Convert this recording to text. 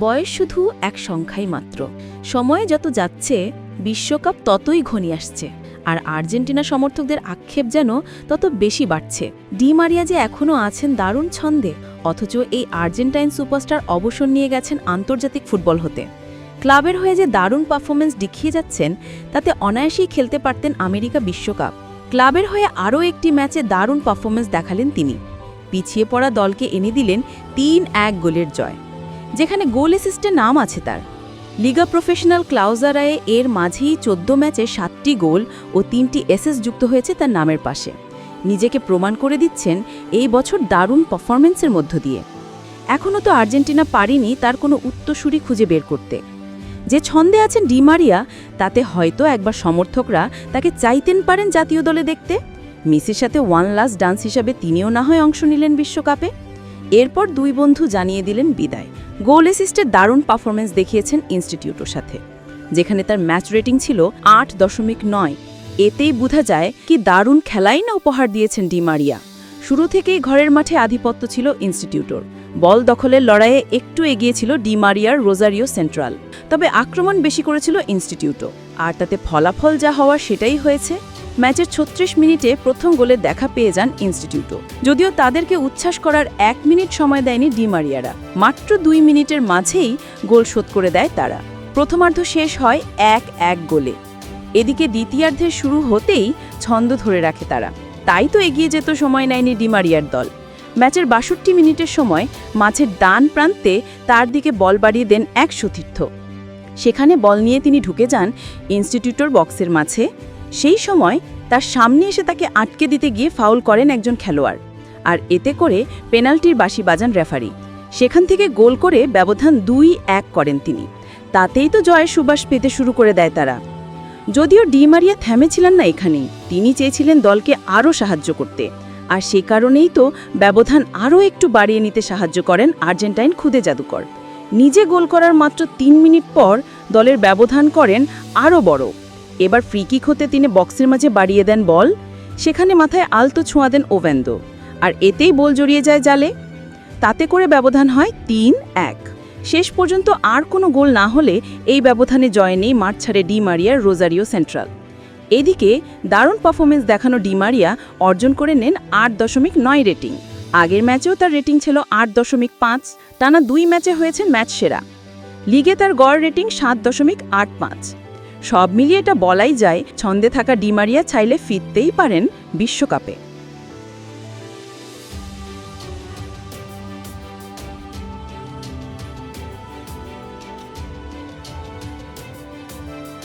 বয়স শুধু এক সংখ্যাই মাত্র। সময় যত যাচ্ছে, বিশ্বকাপ ততই ঘনিয়ে আসছে। আর আর্জেন্টিনা সমর্থকদের আক্ষেপ যেন তত বেশি বাড়ছে। ডি মারিয়া যে এখনও আছেন দারুণ ছন্দে, অথচ এই আর্জেন্টাইন সুপারস্টার অবসর নিয়ে গেছেন আন্তর্জাতিক ফুটবল হতে। ক্লাবের হয়ে যে দারুণ পারফরমেন্স দেখিয়ে যাচ্ছেন, তাতে অনায়াসেই খেলতে পারতেন আমেরিকা বিশ্বকাপ। ক্লাবের হয়ে আরও একটি ম্যাচে দারুণ পারফরমেন্স দেখালেন তিনি। পিছিয়ে পড়া দলকে এনে দিলেন তিন এক গোলের জয়। যেখানে গোল অ্যাসিস্টের নাম আছে তার। লিগা প্রফেশনাল ক্লাউজারায়ে এর মাঝেই চোদ্দ ম্যাচে সাতটি গোল ও তিনটি এসএস যুক্ত হয়েছে তার নামের পাশে। নিজেকে প্রমাণ করে দিচ্ছেন এই বছর দারুণ পারফরমেন্সের মধ্য দিয়ে। এখনও তো আর্জেন্টিনা পারিনি তার কোনো উত্তরসূরি খুঁজে বের করতে। যে ছন্দে আছেন ডিমারিয়া তাতে হয়তো একবার সমর্থকরা তাকে চাইতেন পারেন জাতীয় দলে দেখতে। মেসির সাথে ওয়ান লাস্ট ডান্স হিসাবে তিনিও না হয় অংশ নিলেন বিশ্বকাপে। এরপর দুই বন্ধু জানিয়ে দিলেন বিদায়। গোল অ্যাসিস্টের দারুণ পারফরমেন্স দেখিয়েছেন ইনস্টিটিউটের সাথে, যেখানে তার ম্যাচ রেটিং ছিল আট দশমিক নয়। এতেই বোঝা যায় কি দারুণ খেলাই না উপহার দিয়েছেন ডিমারিয়া শুরু থেকেই ঘরের মাঠে আধিপত্য ছিল ইনস্টিটিউটর। বল দখলের লড়াইয়ে একটু এগিয়েছিল ডিমারিয়ার রোজারিও সেন্ট্রাল। তবে আক্রমণ বেশি করেছিল ইনস্টিটিউটও, আর তাতে ফলাফল যা হওয়ার সেটাই হয়েছে। ম্যাচের ছত্রিশ মিনিটে প্রথম গোলের দেখা পেয়ে যান ইনস্টিটিউটও। যদিও তাদেরকে উচ্ছ্বাস করার এক মিনিট সময় দেয়নি ডিমারিয়ারা মাত্র দুই মিনিটের মাঝেই গোল শোধ করে দেয় তারা। প্রথমার্ধ শেষ হয় এক এক গোলে। এদিকে দ্বিতীয়ার্ধের শুরু হতেই ছন্দ ধরে রাখে তারা। তাই তো এগিয়ে যেত সময় নেয়নি ডিমারিয়ার দল। ম্যাচের বাষট্টি মিনিটের সময় মাঝের ডান প্রান্তে তার দিকে বল বাড়িয়ে দেন এক সতীর্থ। সেখানে বল নিয়ে তিনি ঢুকে যান ইনস্টিটিউটর বক্সের মাঝে। সেই সময় তার সামনে এসে তাকে আটকে দিতে গিয়ে ফাউল করেন একজন খেলোয়াড়। আর এতে করে পেনাল্টির বাঁশি বাজান রেফারি। সেখান থেকে গোল করে ব্যবধান দুই এক করেন তিনি। তাতেই তো জয়ের সুবাস পেতে শুরু করে দেয় তারা। যদিও ডিমারিয়া থেমেছিলেন না এখানেই, তিনি চেয়েছিলেন দলকে আরও সাহায্য করতে। আর সে কারণেই তো ব্যবধান আরও একটু বাড়িয়ে নিতে সাহায্য করেন আর্জেন্টাইন খুদে জাদুকর। নিজে গোল করার মাত্র তিন মিনিট পর দলের ব্যবধান করেন আরও বড়। এবার ফ্রিকিক হতে তিনি বক্সের মাঝে বাড়িয়ে দেন বল সেখানে মাথায় আলতো ছোঁয়া দেন ওভেন্দো আর এতেই বল জড়িয়ে যায় জালে। তাতে করে ব্যবধান হয় তিন এক। শেষ পর্যন্ত আর কোনো গোল না হলে এই ব্যবধানে জয় নেই মাঠ ছাড়ে ডি মারিয়ার রোজারিও সেন্ট্রাল। এদিকে দারুণ পারফরমেন্স দেখানো ডিমারিয়া অর্জন করে নেন আট দশমিক নয় রেটিং আগের ম্যাচেও তার রেটিং ছিল আট দশমিক পাঁচ, টানা দুই ম্যাচে হয়েছেন ম্যাচ সেরা। লিগে তার গড় রেটিং সাত দশমিক আট পাঁচ। সব মিলিয়ে এটা বলাই যায় ছন্দে থাকা ডিমারিয়া চাইলে ফিরতেই পারেন বিশ্বকাপে।